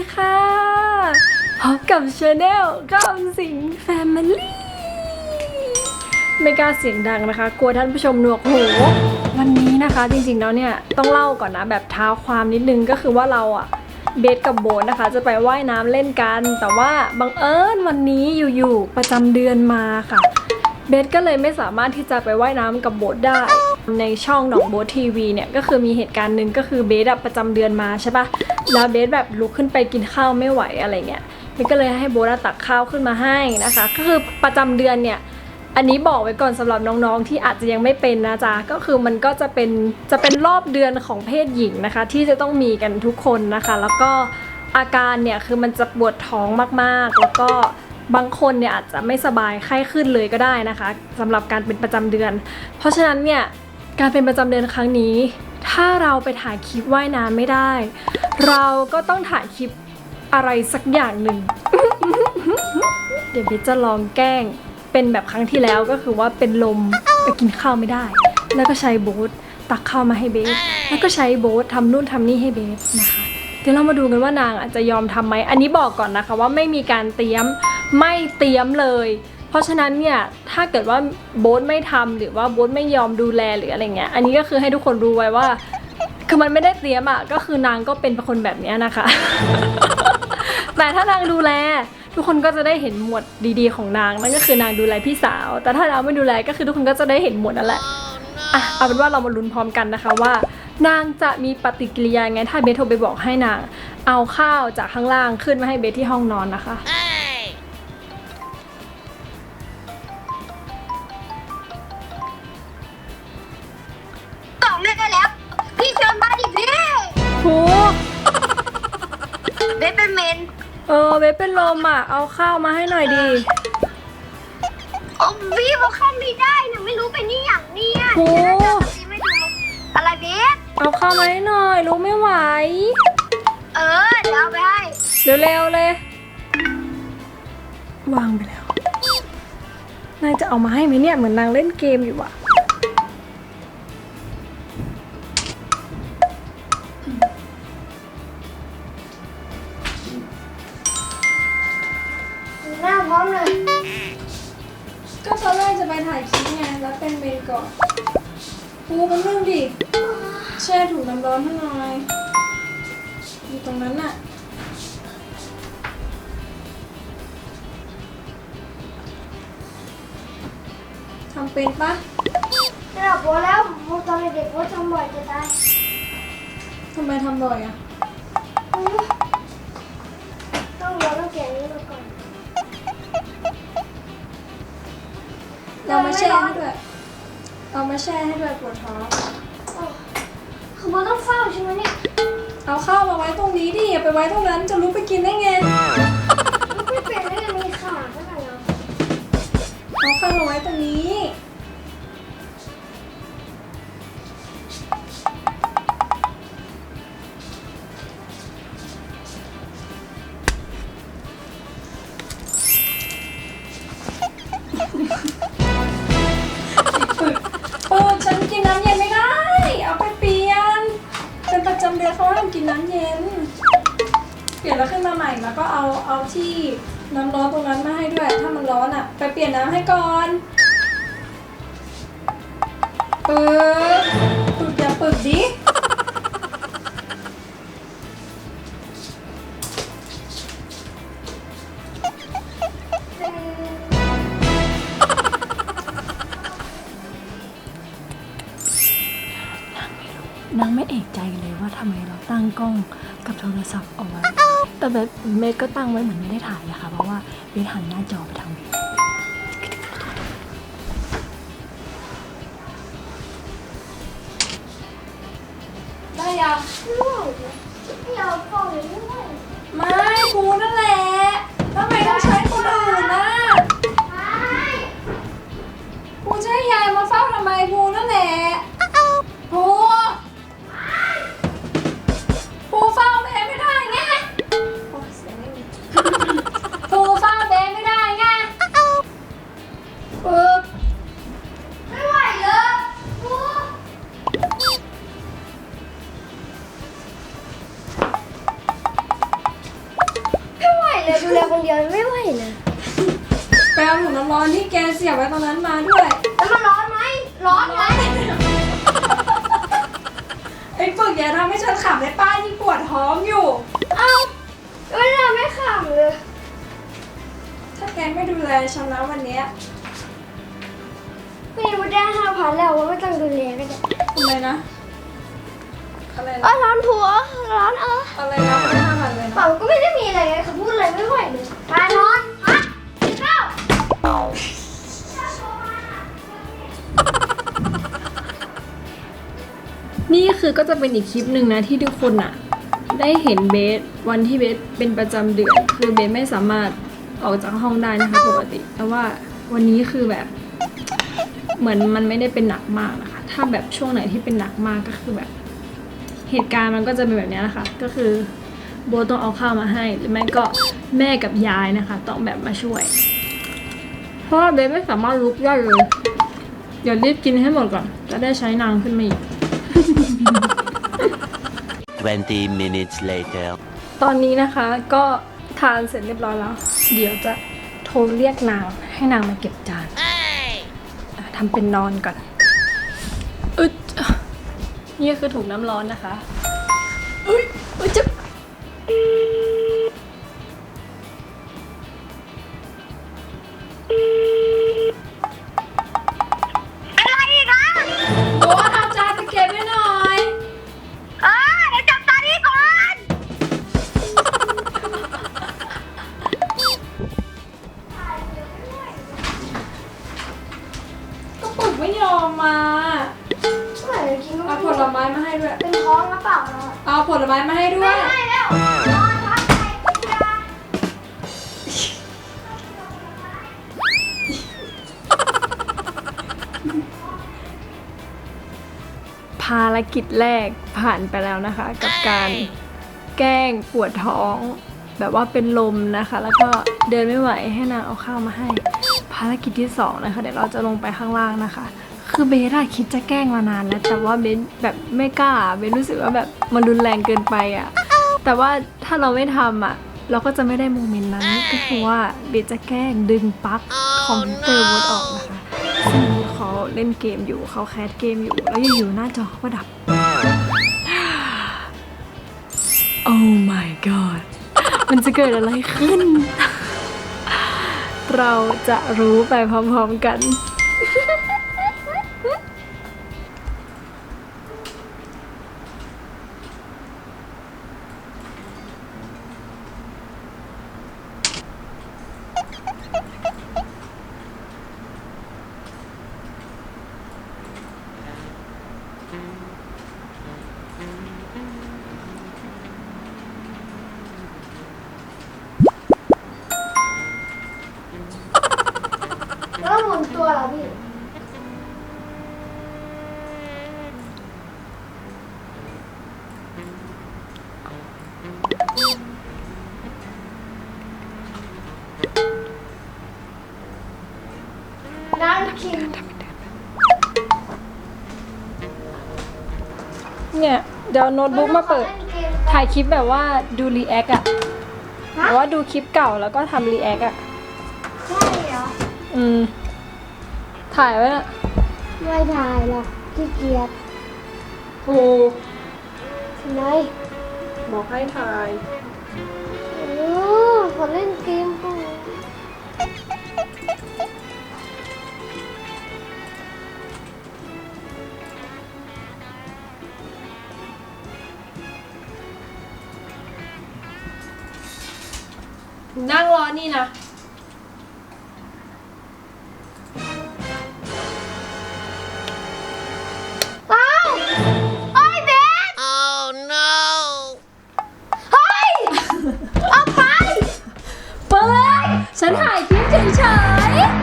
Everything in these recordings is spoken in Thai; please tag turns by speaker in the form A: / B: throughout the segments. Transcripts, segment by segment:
A: ีค่ะพบกับชาแนลก้าวสิงแฟมิลี่ไม่กล้าเสียงดังนะคะ กลัวท่านผู้ชมหนวกหู วันนี้นะคะจริงๆแล้วเนี่ยต้องเล่าก่อนนะแบบเท้าความนิดนึงก็คือว่าเราอะเบสกับโบนนะคะ จะไปว่ายน้ำเล่นกัน แต่ว่าบังเอิญวันนี้อยู่ๆประจำเดือนมาค่ะ เบสก็เลยไม่สามารถที่จะไปว่ายน้ำกับโบ๊ทได้ ในช่องหนองโบ๊ททีวีเนี่ยก็คือมีเหตุการณ์หนึ่งก็คือเบสอะประจำเดือนมาใช่ปะ แล้วเบสแบบลุกขึ้นไปกินข้าวไม่ไหวอะไรเงี้ยเบสก็เลยให้โบ๊ทตักข้าวขึ้นมาให้นะคะ ก็คือประจำเดือนเนี่ยอันนี้บอกไว้ก่อนสำหรับน้องๆที่อาจจะยังไม่เป็นนะจ๊ะก็คือมันก็จะเป็นจะเป็นรอบเดือนของเพศหญิงนะคะ ที่จะต้องมีกันทุกคนนะคะ แล้วก็อาการเนี่ยคือมันจะปวดท้องมากๆ แล้วก็บางคนเนี่ยอาจจะไม่สบายไข้ขึ้นเลยก็ได้นะคะสำหรับการเป็นประจำเดือน เพราะฉะนั้นเนี่ยการเป็นประจำเดือนครั้งนี้ ถ้าเราไปถ่ายคลิปว่ายน้ำไม่ได้ เราก็ต้องถ่ายคลิปอะไรสักอย่างหนึ่ง เดี๋ยวเบสจะลองแกล้ง เป็นแบบครั้งที่แล้วก็คือว่าเป็นลมไปกินข้าวไม่ได้ แล้วก็ใช้โบ๊ทตักข้าวมาให้เบส แล้วก็ใช้โบ๊ททำนู่นทำนี่ให้เบสนะคะ เดี๋ยวเรามาดูกันว่านางอาจจะยอมทำไหม อันนี้บอกก่อนนะคะว่าไม่มีการเตรียม ไม่เตรียมเลย เพราะฉะนั้นเนี่ยถ้าเกิดว่าโบ๊ทไม่ทำหรือว่าโบ๊ทไม่ยอมดูแลหรืออะไรเงี้ยอันนี้ก็คือให้ทุกคนรู้ไว้ว่า คือมันไม่ได้เตรียมอะก็คือนางก็เป็นคนแบบนี้นะคะ แต่ถ้านางดูแลทุกคนก็จะได้เห็นหมวดดีๆของนางนั่นก็คือนางดูแลพี่สาว แต่ถ้านางไม่ดูแลก็คือทุกคนก็จะได้เห็นหมวดนั่นแหละอะเอาเป็นว่าเรามาลุ้นพร้อมกันนะคะว่า นางจะมีปฏิกิริยาไงถ้าเบสโทรไปบอกให้นาง เอาข้าวจากข้างล่างขึ้นมาให้เบสที่ห้องนอนนะคะ
B: กล่องได้แล้ว พี่เชิญมาดิพี่
A: ครู
B: เบสเป็นเมน
A: เออเบสเป็นลมอะ เอาข้าวมาให้หน่อยดี
B: โอ้พี่บอกเข้าไม่ได้นะไม่รู้เป็นนี่อย่างเนี้ย
A: โอ้
B: เดี๋ยวนะเดี๋ยวไม่ดูอะไรเบส
A: เอาข้าวมาให้หน่อย รู้ไม่ไหว
B: เออเดี๋ยวเอาไปให้
A: เร็วๆเลย วางไปแล้ว นายจะเอามาให้ไหมเนี่ย เหมือนนางเล่นเกมอยู่อะ แช่ถุงน้ำร้อนให้หน่อยอยู่ตรงนั้นน่ะทำเป็นปะ
B: เราพอแล้วตอนเด็กๆว่าทำบ่อยจะตาย
A: ทำไมทำบ่อยอะ
B: ต้องรอต้องแกะนี้มาก่อน
A: เรามาแช่ให้ด้วยเอามาแช่ให้ด้วยปวดท้อง
B: คือมันต้องเฝ้าใช่ไหมเนี่ย
A: เอาข้าวมาไว้ตรงนี้ดิอย่าไปไว้ตรงนั้นจะลุกไปกินได้ไง
B: ไม่เป็นไม่ได้มีขาเท่าไหร่หรอก
A: เอาข้าวมาไว้ตรงนี้ เปลี่ยนแล้วขึ้นมาใหม่แล้วก็เอาเอาที่น้ำร้อนตรงนั้นมาให้ด้วย ถ้ามันร้อนอะ ไปเปลี่ยนน้ำให้ก่อนปึกปึกอย่าปึกดิ แบบเมย์ก็ตั้งไว้เหมือนไม่ได้ถ่ายอะค่ะ เพราะว่าเบสหันหน้าจอไปทางเบสได้ยัง
B: ไม่เอากล่องเลยด้วย
A: ไม่กูนั่นแหละทำไมต้องใช้คนอื่นนะกูจะให้ยายมาเฝ้าทำไมกูนั่นแหละ ไว้ตรงนั้นมาด้วย
B: แล้วมันร้อนไหม ร้อนไหม
A: ไอ้ฝึกอย่าทำให้ฉันขำได้ป้าที่ปวดท้องอยู่
B: เอ้าไม่ทำไม่ขำเลย
A: ถ้าแกไม่ดูแลฉันนะวันเนี้ย
B: พี่รู้ได้ห้าพันแล้วว่าไม่ต้องดูแลก็ได้
A: ทำไมนะ อะไร
B: เอ
A: นะ
B: อร้อนผัวร้อนเออ
A: อะไรนะไม่ได้ทำอะไร
B: เปล่า
A: นะ
B: ก็ไม่ได้มีอะไรไงเขาพูดอะไรไม่ไหวเลยมานอนพัก
A: คือก็จะเป็นอีกคลิปหนึ่งนะที่ทุกคนอะได้เห็นเบสวันที่เบสเป็นประจำเดือน คือเบสไม่สามารถออกจากห้องได้นะคะปกติ แต่ว่าวันนี้คือแบบ เหมือนมันไม่ได้เป็นหนักมากนะคะ ถ้าแบบช่วงไหนที่เป็นหนักมากก็คือแบบ เหตุการณ์มันก็จะเป็นแบบนี้นะคะ ก็คือโบต้องเอาข้าวมาให้ หรือไม่ก็แม่กับยายนะคะ ต้องแบบมาช่วย เพราะว่าเบสไม่สามารถลุกได้เลย เดี๋ยวรีบกินให้หมดก่อน จะได้ใช้นางขึ้นมาอีก
C: 20 minutes later.
A: ตอนนี้นะคะก็ทานเสร็จเรียบร้อยแล้ว เดี๋ยวจะโทรเรียกนางให้นางมาเก็บจานอะทำเป็นนอนก่อน อึดนี่คือถุงน้ำร้อนนะคะา
B: รกิ
A: จแรกผ่านไปแล้วนะคะ กับการแกล้งปวดท้อง แบบว่าเป็นลมนะคะ แล้วก็เดินไม่ไหวให้นางเอาข้าวมาให้ ภารกิจที่สองนะคะเดี๋ยวเราจะลงไปข้างล่างนะคะ คือเบสอะคิดจะแกล้งมานานแล้วแต่ว่าเบสแบบไม่กล้าเบสรู้สึกว่าแบบมันรุนแรงเกินไปอะแต่ว่าถ้าเราไม่ทำอะเราก็จะไม่ได้โมเมนต์นั้นก็คือว่าเบสจะแกล้งดึงปลั๊กคอมพิวเตอร์บดออกนะคะซึ่ง เขาเล่นเกมอยู่เขาแคสเกมอยู่ แล้วอยู่ๆหน้าจอก็ดับ Oh my god มันจะเกิดอะไรขึ้น เราจะรู้ไปพร้อมๆกัน
B: แล้วหมุนตัวเหรอพี่นั่งกิน
A: เนี่ย เดี๋ยวโน้ตบุ๊กมาเปิด ถ่ายคลิปแบบว่าดูรีแอคอะแบบว่าดูคลิปเก่าแล้วก็ทำรีแอคอะ
B: ใช่เหรอ
A: อืม ถ่ายไว้น่ะ
B: ไม่ถ่ายหรอกขี้เกียจ
A: โอ้
B: ทำไม
A: บอกให้ถ่าย
B: โอ้ขอเล่นเกมก่อน
A: นั่งรอนี่นะ
B: ฉันถ่ายค
C: ลิป
B: เฉยๆ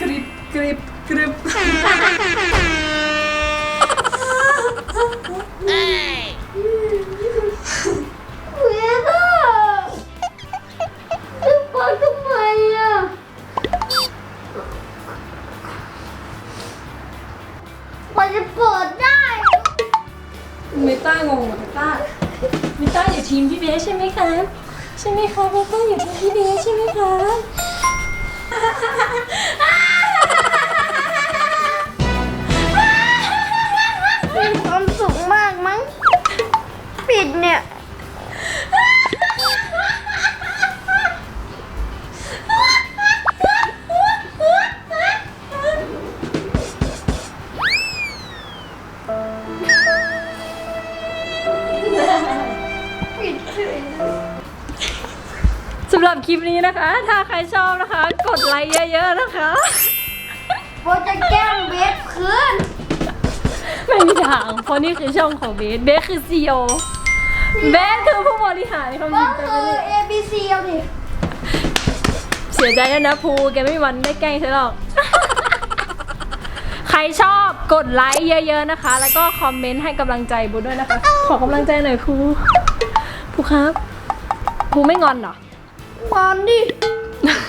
B: กริบก
A: ริบกริบเวล่ะจะไปทำไมอะมันจะเปิดได้มิต้างงเหรอมิต้ามิต้อยู่ทีมพี่เบสใช่ไหมคะใช่ไหมคะมิต้าอยู่ทีมพี่เบสใช่ไหมคะ
B: มีความสุขมากมั้ง ปิดเนี่ย
A: รับคลิปนี้นะคะ ถ้าใครชอบนะคะ กดไลค์เยอะๆนะคะ
B: โบจะแกล้งเบสคืน
A: ไม่มีทางเพราะนี่คือช่องของเบสเบสคือซีอเบสคือผู้บริหารเขา
B: ก็
A: มีไป
B: คือ
A: เลย
B: A B C เอาดิ
A: เสียใจด้วยนะภูแกไม่มีวันได้แกล้งฉันหรอก ใครชอบกดไลค์เยอะๆนะคะ แล้วก็คอมเมนต์ให้กำลังใจบูด้วยนะคะ ขอกำลังใจหน่อยภูภูครับภูไม่งอนเหรอ
B: งอนดิ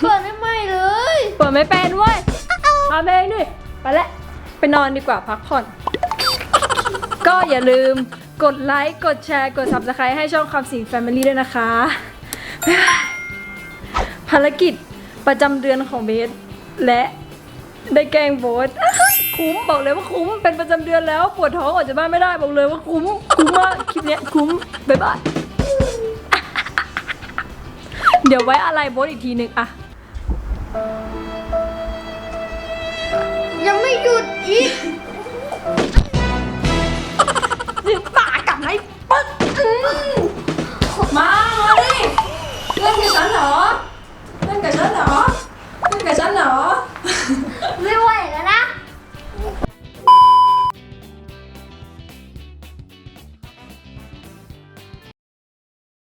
B: เปิดไม่ไหมเลย
A: เปิดไม่เป็นเว้ยทำเองดิไปละไปนอนดีกว่าพักผ่อน ก็อย่าลืมกดไลค์กดแชร์กด subscribe ให้ช่องคำสิง Family ด้วยนะคะ ภารกิจประจำเดือนของเบสและได้แกล้งโบสคุ้มบอกเลยว่าคุ้มเป็นประจำเดือนแล้วปวดท้องออกจากบ้านไม่ได้บอกเลยว่าคุ้มคุ้มมากคลิปเนี้ยคุ้มบ๊ายบาย เดี๋ยวไว้อะไรโบสอีกทีหนึ่งอะ
B: ยังไม่หยุดอีก